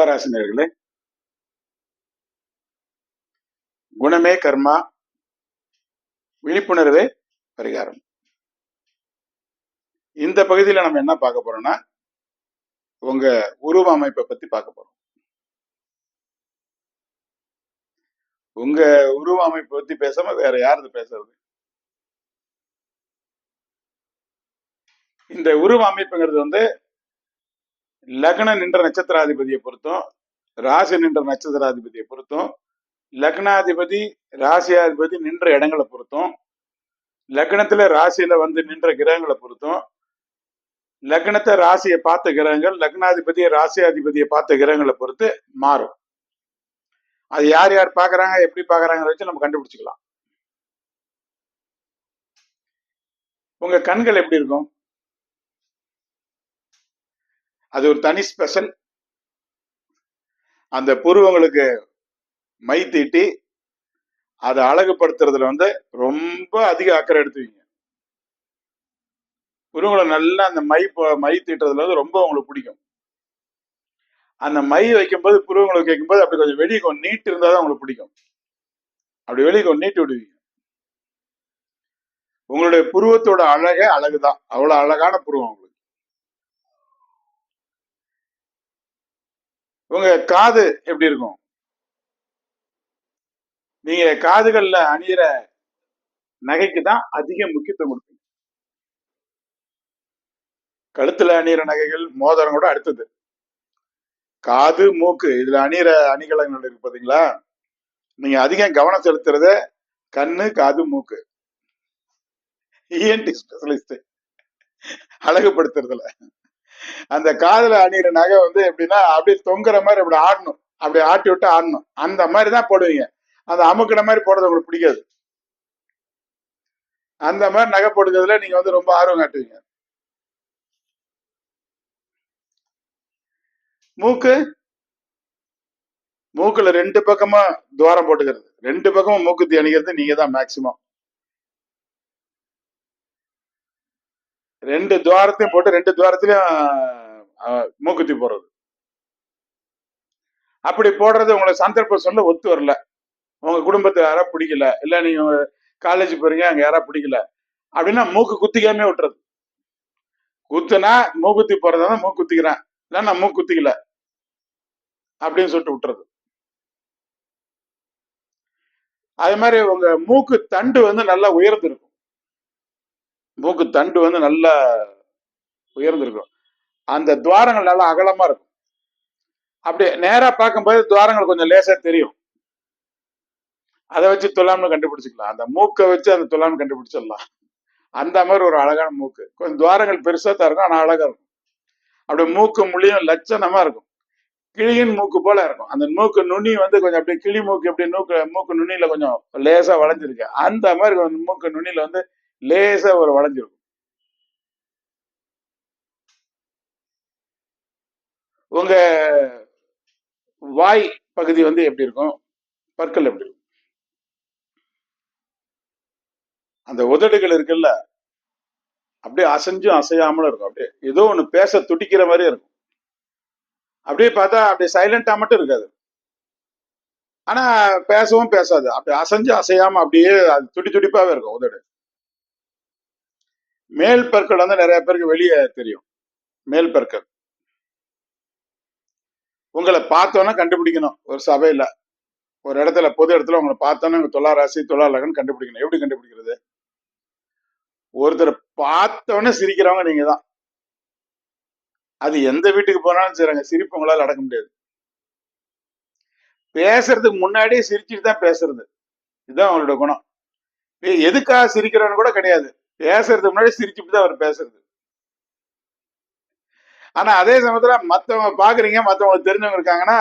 துளாராசினியர்களே குணமே கர்மா விழிப்புணர்வே பரிகாரம். இந்த பகுதியில நம்ம என்ன பார்க்க போறோம்னா உங்க உருவ அமைப்பை பத்தி பார்க்க போறோம். உங்க உருவ அமைப்பை பத்தி பேசாம வேற யாரது பேசுறது? இந்த உருவ அமைப்புங்கிறது வந்து லக்னம் நின்ற நட்சத்திராதிபதியை பொறுத்தும் ராசி நின்ற நட்சத்திராதிபதியை பொறுத்தும் லக்னாதிபதி ராசியாதிபதி நின்ற இடங்களை பொறுத்தும் லக்னத்துல ராசியில வந்து நின்ற கிரகங்களை பொறுத்தும் லக்னத்தை ராசியை பார்த்த கிரகங்கள் லக்னாதிபதியை ராசியாதிபதியை பார்த்த கிரகங்களை பொறுத்து மாறும். அது யார் யார் பாக்குறாங்க எப்படி பாக்குறாங்கிற வச்சு நம்ம கண்டுபிடிச்சுக்கலாம். உங்க கண்கள் எப்படி இருக்கும்? அது ஒரு தனி ஸ்பெஷல் அந்த புருவங்களுக்கு மை தீட்டி அதை அழகுபடுத்துறதுல வந்து ரொம்ப அதிக அக்கறை எடுத்துவீங்க புருவங்களை நல்லா அந்த மை மை தீட்டுறதுல வந்து ரொம்ப உங்களுக்கு பிடிக்கும். அந்த மை வைக்கும்போது புருவங்களுக்கு வைக்கும்போது அப்படி கொஞ்சம் வெளியே கொஞ்சம் நீட்டு இருந்தால் தான் உங்களுக்கு பிடிக்கும். அப்படி வெளியே கொஞ்சம் நீட்டு விடுவீங்க. உங்களுடைய புருவத்தோட அழகே அழகுதான். அவ்வளவு அழகான புருவம் உங்களுக்கு உங்க காது எப்படி இருக்கும்? நீங்க காதுகள்ல அணியிற நகைக்கு தான் அதிக முக்கியத்துவம் கொடுப்பீங்க. கழுத்துல அணியிற நகைகள் மோதிரம் கூட அடுத்தது. காது மூக்கு இதுல அணியிற அணிகலங்கள் இருக்கு பாத்தீங்களா? நீங்க அதிகம் கவனம் செலுத்துறத கண்ணு காது மூக்கு. இஎன்டி ஸ்பெஷலிஸ்ட் அழகுபடுத்துறதுல. அந்த காதுல அணியிற நகை வந்து எப்படின்னா அப்படியே தொங்குற மாதிரி அப்படி ஆடணும். அப்படி ஆட்டி விட்டு ஆடணும். அந்த மாதிரி தான் போடுவீங்க. அந்த அமுக்கின மாதிரி போடுறது உங்களுக்கு பிடிக்காது. அந்த மாதிரி நகை போடுறதுல நீங்க வந்து ரொம்ப ஆர்வம் காட்டுவீங்க. மூக்கு? மூக்குல ரெண்டு பக்கமா துவாரம் போட்டுக்கிறது. ரெண்டு பக்கமும் மூக்குத்தி அணிக்கிறது நீங்க தான் மேக்சிமம் ரெண்டு துவாரத்தையும் போட்டு ரெண்டு துவாரத்திலையும் மூக்குத்தி போடுறது. அப்படி போடுறது உங்களுக்கு சந்தர்ப்ப சொல்ல ஒத்து வரல. உங்க குடும்பத்துல யாரா பிடிக்கல. இல்ல நீங்க காலேஜ் போறீங்க அங்க யாரா பிடிக்கல. அப்படின்னா மூக்கு குத்திக்காமே விட்டுறது. குத்துனா மூக்குத்தி போறதா மூக்கு குத்திக்கிறேன். இல்ல நான் மூக்கு குத்திக்கல. அப்படின்னு சொல்லிட்டு விட்டுறது. அதே மாதிரி உங்க மூக்கு தண்டு வந்து நல்லா உயர்ந்திருக்கும். மூக்கு தண்டு வந்து நல்லா உயர்ந்திருக்கும். அந்த துவாரங்கள் நல்லா அகலமா இருக்கும். அப்படி நேரா பார்க்கும்போது துவாரங்கள் கொஞ்சம் லேசா தெரியும். அதை வச்சு துலாம்னு கண்டுபிடிச்சிக்கலாம். அந்த மூக்கை வச்சு அந்த துலாம்னு கண்டுபிடிச்சிடலாம். அந்த மாதிரி ஒரு அழகான மூக்கு. கொஞ்சம் துவாரங்கள் பெருசா தான் இருக்கும் ஆனா அழகா இருக்கும். அப்படியே மூக்கு முழியும் லட்சணமா இருக்கும். கிளியின் மூக்கு போல இருக்கும். அந்த மூக்கு நுனி வந்து கொஞ்சம் அப்படியே கிளி மூக்கு எப்படி மூக்கு மூக்கு நுனியில கொஞ்சம் லேசா வளைஞ்சிருக்கு. அந்த மாதிரி மூக்கு நுனியில வந்து லேசா ஒரு வளைஞ்சிருக்கும். உங்க வாய் பகுதி வந்து எப்படி இருக்கும்? பற்கள் எப்படி இருக்கும்? அந்த உதடுகள் இருக்குல்ல அப்படியே அசைஞ்சும் அசையாமலும் இருக்கும். அப்படியே ஏதோ ஒன்று பேச துடிக்கிற மாதிரி இருக்கும். அப்படியே பார்த்தா அப்படியே சைலண்டா மட்டும் இருக்காது. ஆனா பேசவும் பேசாது. அப்படி அசைஞ்சு அசையாம அப்படியே அது துடி துடிப்பாவே இருக்கும் உதடு. மேல் பற்கள் வந்து நிறைய பேருக்கு வெளியே தெரியும். மேல் பற்கள் உங்களை பார்த்தோன்னா கண்டுபிடிக்கணும். ஒரு சபையில. ஒரு இடத்துல பொது இடத்துல உங்களை பார்த்தோன்னா உங்க தொலா ராசி தொலா லகன் கண்டுபிடிக்கணும். எப்படி கண்டுபிடிக்கிறது? ஒருத்தர் பார்த்தோன்னே சிரிக்கிறவங்க நீங்க தான். அது எந்த வீட்டுக்கு போனாலும் சரிங்க சிரிப்பு உங்களால அடக்க முடியாது. பேசுறதுக்கு முன்னாடியே சிரிச்சுட்டு தான் பேசுறது. இதுதான் அவங்களோட குணம். ஏய், எதுக்காக சிரிக்கிறவன்னு கூட கிடையாது. பேசுறதுக்கு முன்னாடி சிரிச்சுட்டு தான் அவர் பேசுறது. ஆனா அதே சமயத்துல மத்தவங்க பாக்குறீங்க மத்தவங்க தெரிஞ்சவங்க இருக்காங்கன்னா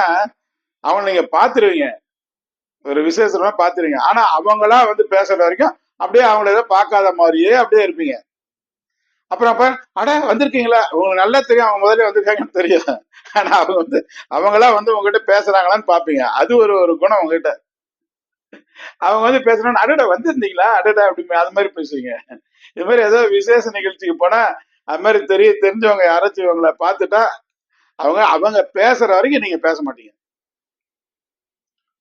அவங்க நீங்க பாத்துருவீங்க. ஒரு விசேஷமா பாத்துருவீங்க. ஆனா அவங்களா வந்து பேசுற வரைக்கும் அப்படியே அவங்கள ஏதோ பார்க்காத மாதிரியே அப்படியே இருப்பீங்க. அப்புறம் அப்ப அட வந்திருக்கீங்களா? உங்களுக்கு நல்லா தெரியும் அவங்க முதல்ல வந்திருக்காங்கன்னு தெரியும். ஆனா அவங்க வந்து அவங்களா வந்து உங்ககிட்ட பேசுறாங்களான்னு பாப்பீங்க. அது ஒரு ஒரு குணம் உங்ககிட்ட. அவங்க வந்து பேசுறாங்க அடடா வந்திருந்தீங்களா? அடடா அப்படி அது மாதிரி பேசுவீங்க. இது மாதிரி ஏதோ விசேஷ நிகழ்ச்சிக்கு போனா அது மாதிரி தெரிய தெரிஞ்சவங்க யாராச்சும் இவங்களை பார்த்துட்டா அவங்க அவங்க பேசுற வரைக்கும் நீங்க பேச மாட்டீங்க.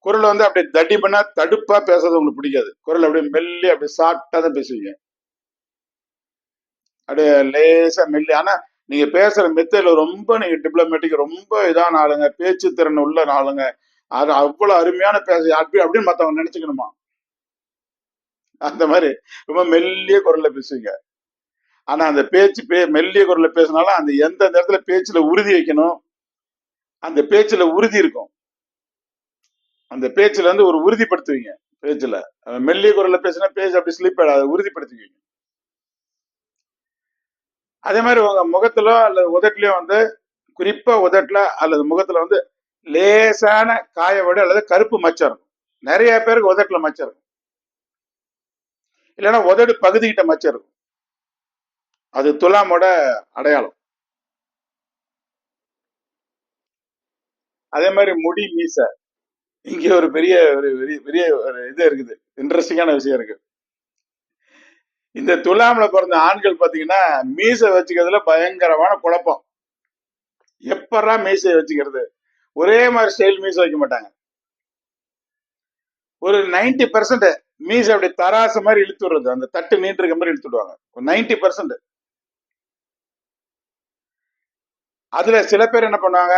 குரல் வந்து அப்படியே தடி பண்ணா தடுப்பா பேசுறது உங்களுக்கு பிடிக்காது. குரல் அப்படியே மெல்லி அப்படியே சாப்பிட்டா தான் பேசுவீங்க. அப்படியே லேசா மெல்லி ஆனா நீங்க பேசுற மெத்தையில ரொம்ப நீங்க டிப்ளமேட்டிக் ரொம்ப இதான ஆளுங்க பேச்சு திறன் உள்ள ஆளுங்க அது அவ்வளவு அருமையான பேச அப்படி அப்படின்னு மத்தவங்க நினைச்சுக்கணுமா? அந்த மாதிரி ரொம்ப மெல்லிய குரல்ல பேசுவீங்க. ஆனா அந்த பேச்சு பே மெல்லிய குரல்ல பேசினாலும் அந்த எந்த இடத்துல பேச்சுல உறுதி வைக்கணும் அந்த பேச்சுல உறுதி இருக்கும். அந்த பேச்சுல வந்து ஒரு உறுதிப்படுத்துவீங்க பேச்சுல. மெல்லிய குரல்ல பேசினா பேச்சு அப்படி ஸ்லிப் ஆகாது உறுதிப்படுத்துவீங்க. அதே மாதிரி உங்க முகத்துல அல்லது உதட்டிலயோ வந்து குறிப்பா உதட்டுல அல்லது முகத்துல வந்து லேசான காயவடு அல்லது கருப்பு மச்சம் இருக்கும். நிறைய பேருக்கு உதட்டுல மச்சம் இருக்கும். இல்லைன்னா உதடு பகுதிக்கிட்ட மச்சம் இருக்கும். அது துலாமோட அடையாளம். அதே மாதிரி முடி மீசை. இங்க ஒரு பெரிய ஒரு பெரிய பெரிய ஒரு இது இருக்குது. இன்ட்ரெஸ்டிங்கான விஷயம் இருக்கு. இந்த துலாம்ல பிறந்த ஆண்கள் பாத்தீங்கன்னா மீசை வச்சுக்கிறதுல பயங்கரமான குழப்பம். எப்பரா மீசை வச்சுக்கிறது? ஒரே மாதிரி ஸ்டைல் மீஸ் வைக்க மாட்டாங்க. ஒரு நைன்டி பர்சன்ட் மீஸ் அப்படி தராசு மாதிரி இழுத்து விடுறது. அந்த தட்டு நீண்டு இருக்க மாதிரி இழுத்து விடுவாங்க. ஒரு நைன்டி பர்சன்ட் அதுல சில பேர் என்ன பண்ணுவாங்க?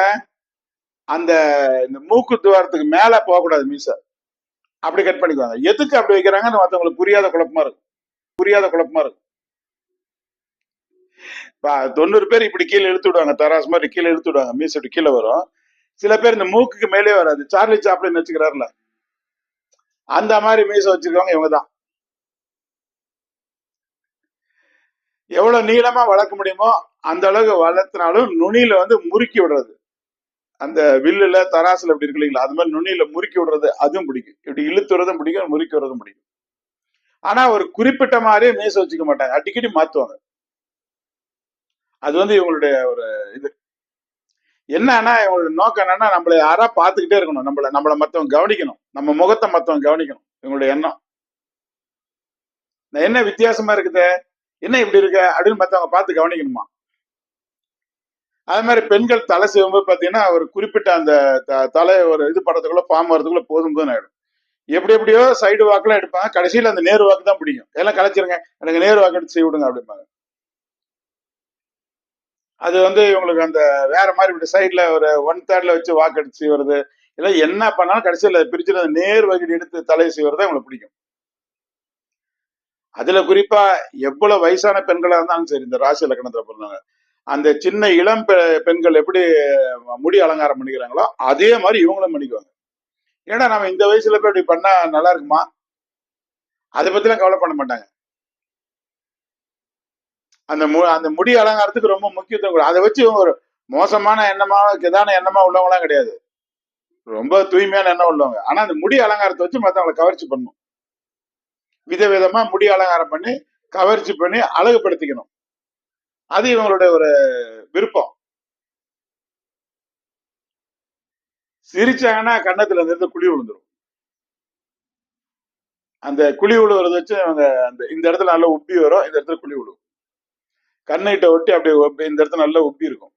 அந்த இந்த மூக்கு துவாரத்துக்கு மேல போகக்கூடாது மீச. அப்படி கட் பண்ணிக்குவாங்க. எதுக்கு அப்படி வைக்கிறாங்கன்னு மற்றவங்களுக்கு புரியாத குழப்பமா இருக்கும். புரியாத குழப்பமா இருக்கும். தொண்ணூறு பேர் இப்படி கீழே இழுத்து விடுவாங்க. தராசு மாதிரி கீழே இழுத்து விடுவாங்க. மீஸ் இப்படி கீழே வரும். சில பேர் இந்த மூக்குக்கு மேலே வராது. சார்லி சாப்ளின் வச்சுக்கிறாருல. அந்த மாதிரி மீசை வச்சிருக்கவங்க இவங்க தான். எவ்வளவு நீளமா வளர்க்க முடியுமோ அந்த அளவுக்கு வளர்த்தினாலும் நுனியில வந்து முறுக்கி விடுறது. அந்த வில்லுல தராசுல இப்படி இருக்கு இல்லைங்களா? அது மாதிரி நுனியில முறுக்கி விடுறது அதுவும் பிடிக்கும். இப்படி இழுத்துறதும் பிடிக்கும் முறுக்கி விடுறதும் பிடிக்கும். ஆனா ஒரு குறிப்பிட்ட மாதிரியே மீச வச்சுக்க மாட்டாங்க. அடிக்கடி மாத்துவாங்க. அது வந்து இவங்களுடைய ஒரு இது. என்னன்னா இவங்களோட நோக்கம் என்னன்னா நம்மள யாரா பார்த்துக்கிட்டே இருக்கணும். நம்மள நம்மள மத்தவங்க கவனிக்கணும். நம்ம முகத்தை மத்தவங்க கவனிக்கணும். இவங்களுடைய எண்ணம். என்ன வித்தியாசமா இருக்குது? என்ன இப்படி இருக்க? அப்படின்னு மத்தவங்க பார்த்து கவனிக்கணுமா? அது மாதிரி பெண்கள் தலை சிவம்பு பார்த்தீங்கன்னா ஒரு குறிப்பிட்ட அந்த த- தலை ஒரு இது படத்துக்குள்ள ஃபார்ம் வரதுக்குள்ள போதும் போதும் ஆயிடும். எப்படி எப்படியோ சைடு வாக்கெல்லாம் எடுப்பாங்க. கடைசியில் அந்த நேரு வாக்கு தான் பிடிக்கும். எல்லாம் கலைச்சிருங்க. எனக்கு நேரு வாக்கு எடுத்து செய்ய விடுங்க அப்படிம்பாங்க. அது வந்து இவங்களுக்கு அந்த வேற மாதிரி இப்படி சைட்ல ஒரு ஒன் தேர்ட்ல வச்சு வாக்கடிச்சு வருது செய்வது இல்லை என்ன பண்ணாலும் கடைசியில் பிரிச்சு நேர் வகையில் எடுத்து தலை செய்வது இவங்களுக்கு பிடிக்கும். அதுல குறிப்பா எவ்வளவு வயசான பெண்களா இருந்தாலும் சரி இந்த ராசி லக்கணத்துல பிறந்தவங்க அந்த சின்ன இளம் பெ- பெண்கள் எப்படி முடி அலங்காரம் பண்ணிக்கிறாங்களோ அதே மாதிரி இவங்களும் பண்ணிக்குவாங்க. ஏன்னா நம்ம இந்த வயசுல போய் இப்படி பண்ணா நல்லா இருக்குமா? அதை பத்திலாம் கவலை பண்ண மாட்டாங்க. அந்த மு அந்த முடி அலங்காரத்துக்கு ரொம்ப முக்கியத்துவம் கொடு- அதை வச்சு ஒரு மோசமான எண்ணமா கிதான எண்ணமா உள்ளவங்களாம் கிடையாது. ரொம்ப தூய்மையான எண்ணம் உள்ளவங்க. ஆனா அந்த முடி அலங்காரத்தை வச்சு மற்றவங்களை கவர்ச்சி பண்ணும் விதவிதமா முடி அலங்காரம் பண்ணி கவர்ச்சி பண்ணி அழகுபடுத்திக்கணும். அது இவங்களுடைய ஒரு விருப்பம். சிரிச்சாங்கன்னா கன்னத்துல இருந்து குழி விழுந்துரும். அந்த குழி விழுவுறத வச்சு அவங்க அந்த இந்த இடத்துல நல்லா உப்பி வரும் இந்த இடத்துல குழி விழுவும். கண்ணைட்ட ஒட்டி அப்படியே இந்த இடத்துல நல்லா உப்பி இருக்கும்.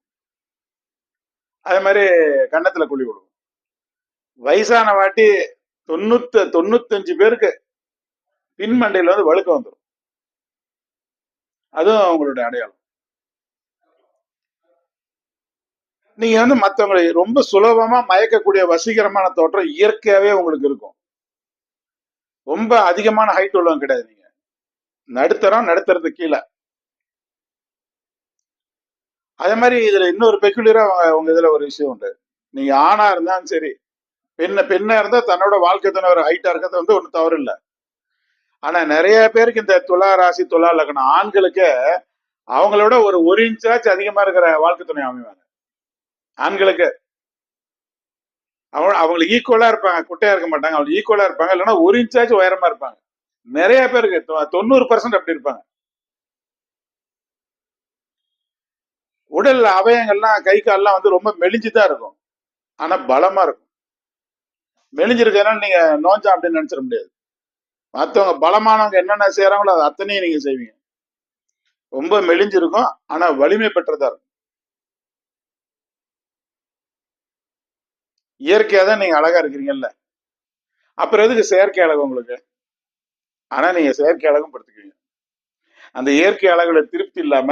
அதே மாதிரி கன்னத்துல குழி விடுவோம் வயசான வாட்டி தொண்ணூத்த தொண்ணூத்தஞ்சு பேருக்கு பின்மண்டையில வந்து வழுக்க வந்துடும் அதுவும் அவங்களுடைய அடையாளம். நீங்க வந்து மத்தவங்களை ரொம்ப சுலபமா மயக்கக்கூடிய வசீகரமான தோற்றம் இயற்கையாவே உங்களுக்கு இருக்கும். ரொம்ப அதிகமான ஹைட் உள்ளவங்க கிடையாது நீங்க. நடுத்தரம் நடுத்தரத்துக்கு கீழே. அதே மாதிரி இதுல இன்னொரு பெக்குலரா உங்க இதுல ஒரு விஷயம் உண்டு. நீங்க ஆணா இருந்தாலும் சரி பெண்ண பெண்ணா இருந்தா தன்னோட வாழ்க்கை துணை ஹைட்டா இருக்கிறது வந்து ஒன்றும் தவறு இல்லை. ஆனா நிறைய பேருக்கு இந்த துலா ராசி துலா லக்னம் ஆண்களுக்கு அவங்களோட ஒரு ஒரு இன்ச்சாச்சும் அதிகமா இருக்கிற வாழ்க்கை துணை அமைவாங்க. ஆண்களுக்கு. அவங்க அவங்களுக்கு ஈக்குவலா இருப்பாங்க குட்டையா இருக்க மாட்டாங்க. அவங்க ஈக்குவலா இருப்பாங்க இல்லைன்னா ஒரு இன்ச்சாச்சும் உயரமா இருப்பாங்க. நிறைய பேருக்கு தொ- தொண்ணூறு பர்சன்ட் அப்படி இருப்பாங்க. உடல் அவயங்கள்லாம் கை கால்லாம் வந்து ரொம்ப மெலிஞ்சுதான் இருக்கும். ஆனா பலமா இருக்கும். மெலிஞ்சிருக்கனால நீங்க நோஞ்சா அப்படின்னு நினைச்சிட முடியாது. மற்றவங்க பலமானவங்க என்னென்ன செய்யறாங்களோ அது அத்தனையும் நீங்க செய்வீங்க. ரொம்ப மெலிஞ்சிருக்கும் ஆனா வலிமை பெற்றதா இருக்கும். இயற்கையா தான் நீங்க அழகா இருக்கிறீங்கல்ல. அப்புறம் எதுக்கு செயற்கை அழகு உங்களுக்கு? ஆனா நீங்க செயற்கை அழகும் படுத்துக்குவீங்க. அந்த இயற்கை அழகுல திருப்தி இல்லாம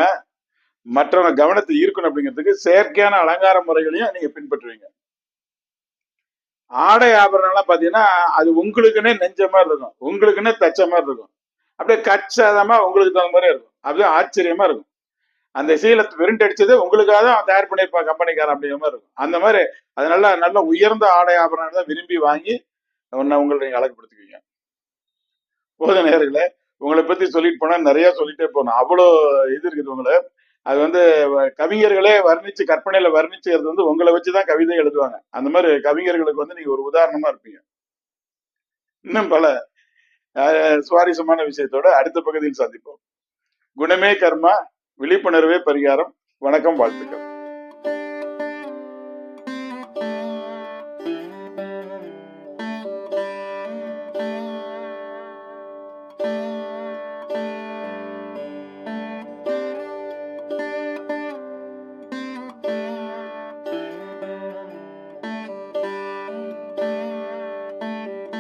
மற்றவங்க கவனத்தை ஈர்க்கணும் அப்படிங்கிறதுக்கு செயற்கையான அலங்கார முறைகளையும் நீங்க பின்பற்றுவீங்க. ஆடை ஆபரணம்லாம் பாத்தீங்கன்னா அது உங்களுக்குன்னே நெஞ்ச மாதிரி இருக்கும். உங்களுக்குன்னே தச்ச மாதிரி இருக்கும். அப்படியே கச்சாதமா உங்களுக்கு தகுந்த மாதிரி இருக்கும். அப்படியே ஆச்சரியமா இருக்கும். அந்த சீலை விருண்டு அடிச்சது உங்களுக்காக தான் தயார் பண்ணியிருப்பா கம்பெனிக்காரன் அப்படிங்கிற மாதிரி இருக்கும். அந்த மாதிரி அது நல்ல நல்ல உயர்ந்த ஆடை ஆபரணம் தான் விரும்பி வாங்கி உன்னை உங்களை நீங்க அழகுபடுத்திக்குவீங்க. போத நேரங்களே உங்களை பத்தி சொல்லிட்டு போனா நிறைய சொல்லிட்டே போகணும். அவ்வளோ இது இருக்குது உங்களை. அது வந்து கவிஞர்களே வர்ணிச்சு கற்பனையில வர்ணிச்சுறது வந்து உங்களை வச்சுதான் கவிதை எழுதுவாங்க. அந்த மாதிரி கவிஞர்களுக்கு வந்து நீங்க ஒரு உதாரணமா இருப்பீங்க. இன்னும் பல சுவாரஸ்யமான விஷயத்தோட அடுத்த பகுதியில் சந்திப்போம். குணமே கர்மா விழிப்புணர்வே பரிகாரம். வணக்கம் வாழ்த்துக்கள்.